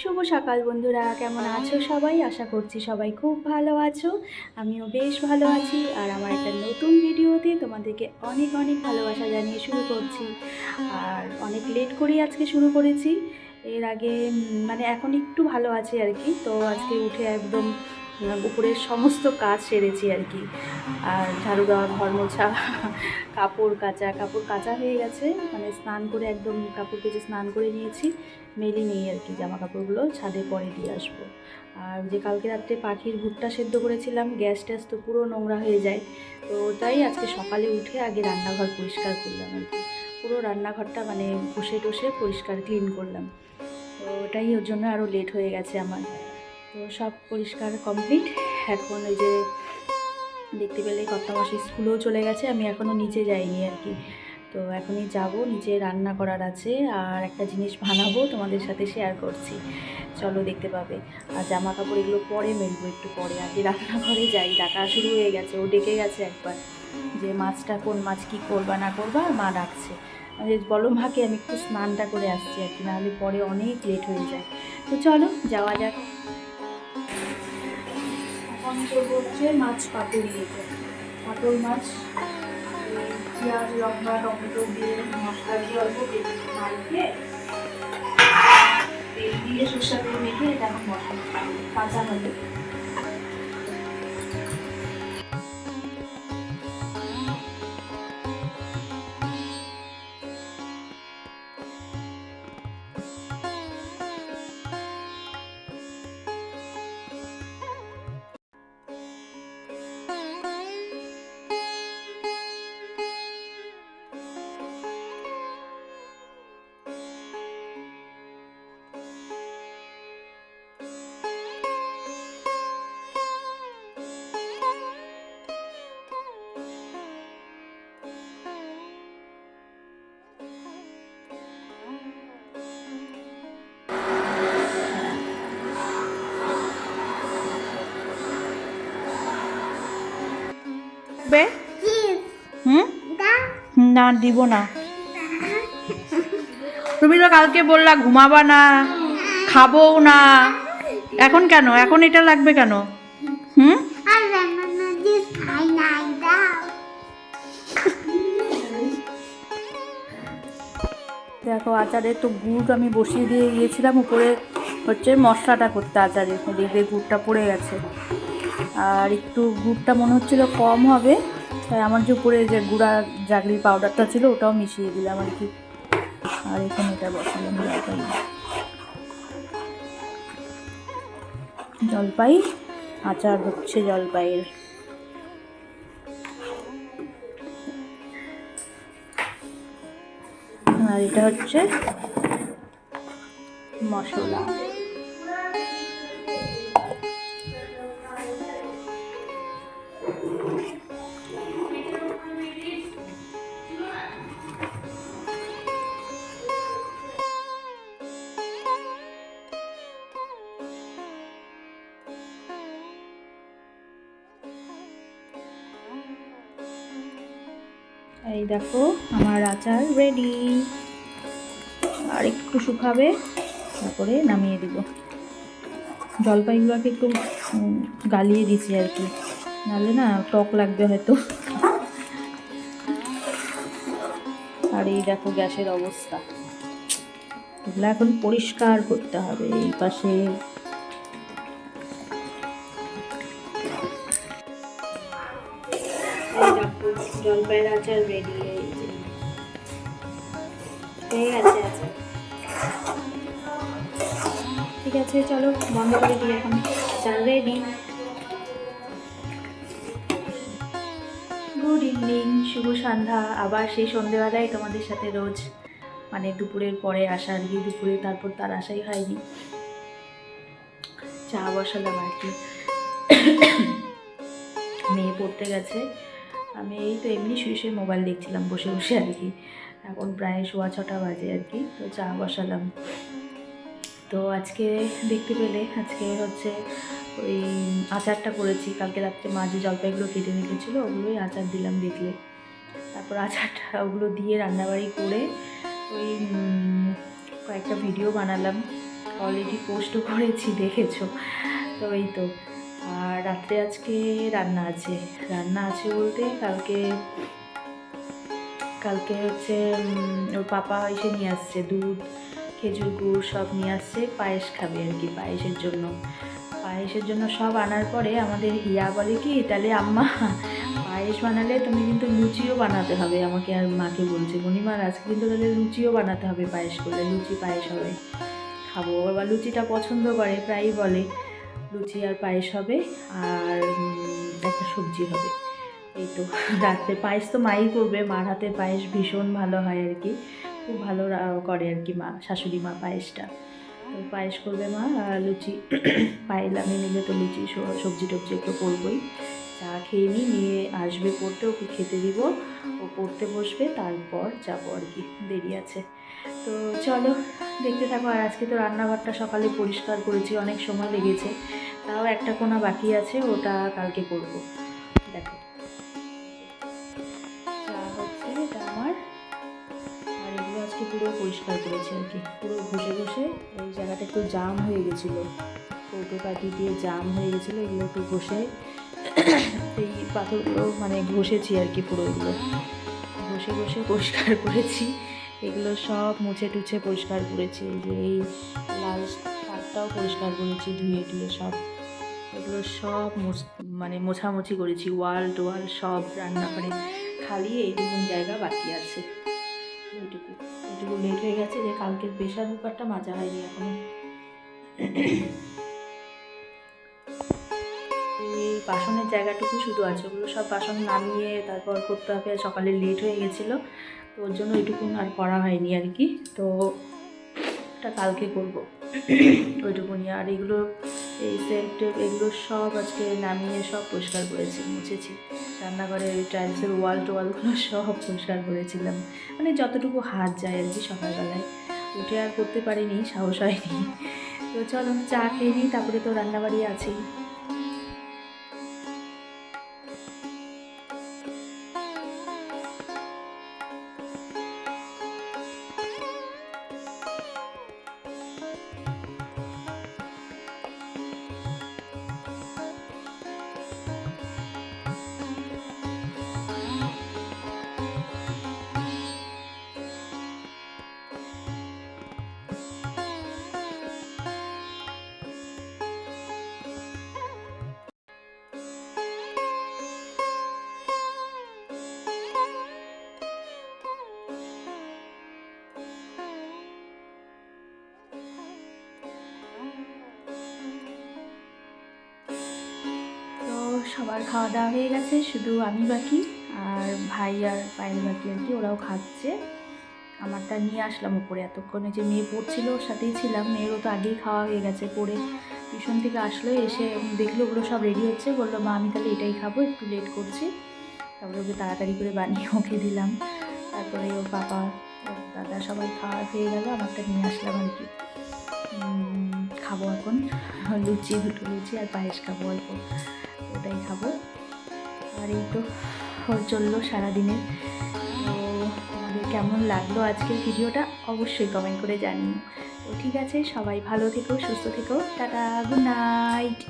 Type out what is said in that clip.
শুভ সকাল বন্ধুরা, কেমন আছো সবাই? আশা করছি সবাই খুব ভালো আছো। আমিও বেশ ভালো আছি আর আমার একটা নতুন ভিডিওতে তোমাদেরকে অনেক অনেক ভালোবাসা জানিয়ে শুরু করছি। আর অনেক লেট করেই আজকে শুরু করেছি। এর আগে মানে এখন একটু ভালো আছি আর কি। তো আজকে উঠে একদম উপরের সমস্ত কাজ সেরেছি আর কি। আর ঝাড়ু দেওয়া, ঘর মোছা, কাপড় কাচা কাপড় কাচা হয়ে গেছে। মানে স্নান করে একদম কাপড় কেচে স্নান করে নিয়েছি। মেলি নেই আর কি জামা কাপড়গুলো ছাদে পরে দিয়ে আসব। আর যে কালকে রাত্রে পাখির ভুট্টা সেদ্ধ করেছিলাম, গ্যাস ট্যাস তো পুরো নোংরা হয়ে যায়। তো তাই আজকে সকালে উঠে আগে রান্নাঘর পরিষ্কার করলাম আর কি। পুরো রান্নাঘরটা মানে ঘষে টষে পরিষ্কার, ক্লিন করলাম। তো ওটাই ওর জন্য আরও লেট হয়ে গেছে আমার। তো সব পরিষ্কার কমপ্লিট এখন ওই যে দেখতে পেলে কর্তা মাসি স্কুলেও চলে গেছে, আমি এখনও নিচে যাইনি আর কি। তো এখনই যাব, নিচে রান্না করার আছে আর একটা জিনিস বানাবো তোমাদের সাথে শেয়ার করছি। চলো দেখতে পাবে। আর জামা কাপড় এগুলো পরে মেলবো একটু পরে। আর আগে রান্নাঘরে যাই, ডাকা শুরু হয়ে গেছে, ও ডেকে গেছে একবার যে মাছটা কোন মাছ কী করবা না করবা মা ডাকছে। আমি বলো মাকে, আমি একটু স্নানটা করে আসছি আর কি, নাহলে পরে অনেক লেট হয়ে যায়। তো চলো যাওয়া যাক। করব হচ্ছে মাছ পাতুরি দিতে পাতল মাছ, পেঁয়াজ, লঙ্কা, টমেটো দিয়ে মশলা দিয়ে অল্প মাখিয়ে তেল দিয়ে সুস্বাদু মেখে এটা এখন মশলা কাঁচা হবে। বে হুম? না, দিব না। তুমি তো কালকে বললা ঘুমাবা না খাব না। এখন কেন? এখন এটা লাগবে কেন? হুম? দেখো আচারে তো গুড় আমি বসিয়ে দিয়ে গিয়েছিলাম, উপরে হচ্ছে মশলাটা করতে আচারে দেখবে গুড়টা পড়ে গেছে। আর একটু গুড়টা মনে হচ্ছিল কম হবে, তাই আমার যে উপরে যে গুঁড়া জাগরির পাউডারটা ছিল ওটাও মিশিয়ে দিলাম আর কি। আর এখানে এটা বসালাম জলপাই। জলপাই, আচার হচ্ছে জলপাইয়ের। আর এটা হচ্ছে মশলা। এই দেখো, আমার আচার রেডি আর একটু শুকাবে, তারপরে নামিয়ে দিব। জলপাইগুলোকে একটু গালিয়ে দিছি আর কি। নাহলে না টক লাগবে হয়তো। আর এই দেখো গ্যাসের অবস্থা। এগুলো এখন পরিষ্কার করতে হবে, এই পাশে জলপাইয়ের রেডি ঠিক আছে, চলো, বন্ধ করে দিই এখন। আচার রেডি গুড ইভিনিং শুভ সন্ধ্যা। আবার সেই সন্ধেবেলায় তোমাদের সাথে রোজ মানে দুপুরের পরে আসা আর কি, দুপুরে তারপর তার আশাই হয়নি। চা বসালাম আর কি। মেয়ে পড়তে গেছে। আমি এই তো এমনি শুয়ে শুয়ে মোবাইল দেখছিলাম, বসে বসে আর কি। এখন প্রায় সোয়া ছটা বাজে আর কি, তো চা বসালাম। তো আজকে দেখতে পেলে, আজকে হচ্ছে ওই আচারটা করেছি। কালকে রাত্রে মা যে জলপাইগুলো কেটে রেখেছিলো, ওগুলোই আচার দিলাম দেখলে। তারপর আচারটা ওগুলো দিয়ে রান্নাবাড়ি করে ওই কয়েকটা ভিডিও বানালাম। অলরেডি পোস্টও করেছি, দেখেছ? তো এই তো। আর রাত্রে আজকে রান্না আছে। রান্না আছে বলতে কালকে কালকে হচ্ছে ওর পাপা এসে নিয়ে আসছে, দুধ, খেজুর গুড় সব নিয়ে আসছে, পায়েস খাবে আর কি পায়েসের জন্য। পায়েসের জন্য সব আনার পরে আমাদের হিয়া বলে কি, তাহলে আম্মা, পায়েস বানালে তুমি কিন্তু লুচিও বানাতে হবে। আমাকে আর মাকে বলছে মণিমার আজকে কিন্তু তাহলে লুচিও বানাতে হবে পায়েস করলে, লুচি পায়েস হবে। খাব। আবার লুচিটা পছন্দ করে, প্রায়ই বলে। লুচি আর পায়েস হবে আর একটা সবজি হবে। এই তো, রাত্রে পায়েস তো মাই করবে, মার হাতে পায়েস ভীষণ ভালো হয় আর কি। খুব ভালো করে আর কি মা, শাশুড়ি মা পায়েসটা। তো পায়েস করবে মা লুচি, পায়েল আমি নিলে তো লুচি সবজি টবজি একটু করবোই। চা খেয়ে নিই নিয়ে আসবে পড়তে, ওকে খেতে দিব। ও পড়তে বসবে, তারপর যাব আর কি, দেরি আছে। তো চলো, দেখতে থাকো, আর আজকে তো রান্নাঘরটা সকালে পরিষ্কার করেছি, অনেক সময় লেগেছে। তাও একটা কোনা বাকি আছে, ওটা কালকে করব। দেখো। হচ্ছে আমার। আজকে পুরো পরিষ্কার করেছি আর কি, পুরো ঘষে ঘষে। এই জায়গাটা একটু জাম হয়ে গেছিল। কৌটো কাটি দিয়ে জাম হয়ে গেছিল, এগুলো একটু ঘষে এই পাথরগুলো মানে ঘষেছি আর কি পুরো এগুলো ঘষে ঘষে পরিষ্কার করেছি। এগুলো সব মুছে টুছে পরিষ্কার করেছি। যে এই লাল পাটটাও পরিষ্কার করেছি, ধুয়ে টুয়ে সব। এগুলো সব মানে মোছামুছি করেছি। ওয়াল টোয়াল সব রান্না রান্নাঘরে খালি এইটুকু জায়গা বাকি আছে। এইটুকু। এইটুকু লেট হয়ে গেছে যে কালকের প্রেশার কুকারটা মাজা হয়নি এখনও। বাসনের জায়গাটুকু শুধু আছে। ওগুলো সব বাসন নামিয়ে তারপর করতে হবে। সকালে লেট হয়ে গেছিল, তো ওর জন্য ওইটুকু আর করা হয়নি আর কি। তো ওটা কালকে করব। ওইটুকুনি আর এগুলো, এই সেট এগুলো সব আজকে নামিয়ে সব পরিষ্কার করেছি, মুছেছি। রান্নাঘরের টাইলসের ওয়াল টোয়ালগুলো সব পরিষ্কার করেছিলাম। মানে যতটুকু হাত যায় আর কি সকালবেলায়। উঠে আর করতে পারিনি, সাহস হয়নি। তো চলো চা খেয়ে নিই, তারপরে তো রান্নাবাড়ি আছেই। সবার খাওয়া দাওয়া হয়ে গেছে, শুধু আমি বাকি আর ভাই আর পায়েল বাকি আর কি, ওরাও খাচ্ছে। আমারটা নিয়ে আসলাম উপরে। এতক্ষণে যে মেয়ে পড়ছিল, ওর সাথেই ছিলাম। মেয়েরও তো আগেই খাওয়া হয়ে গেছে পড়ে। টিউশন থেকে আসলো, এসে দেখল ওগুলো সব রেডি হচ্ছে। বলল, মা, আমি তাহলে এটাই খাব, একটু লেট করছি। তারপরে ওকে তাড়াতাড়ি করে বানিয়ে ওকে দিলাম। তারপরে ওর পাপা দাদা সবাই খাওয়া হয়ে গেল, আমারটা নিয়ে আসলাম আর কি। খাব এখন। লুচি, দুটো লুচি আর পায়েস খাব অল্প। ওটাই খাব। আর এই তো চলল সারাদিনে। তো আমাদের কেমন লাগল আজকের ভিডিওটা? অবশ্যই কমেন্ট করে জানিও। তো ঠিক আছে, সবাই ভালো থেকো, সুস্থ থেকো। Tata good night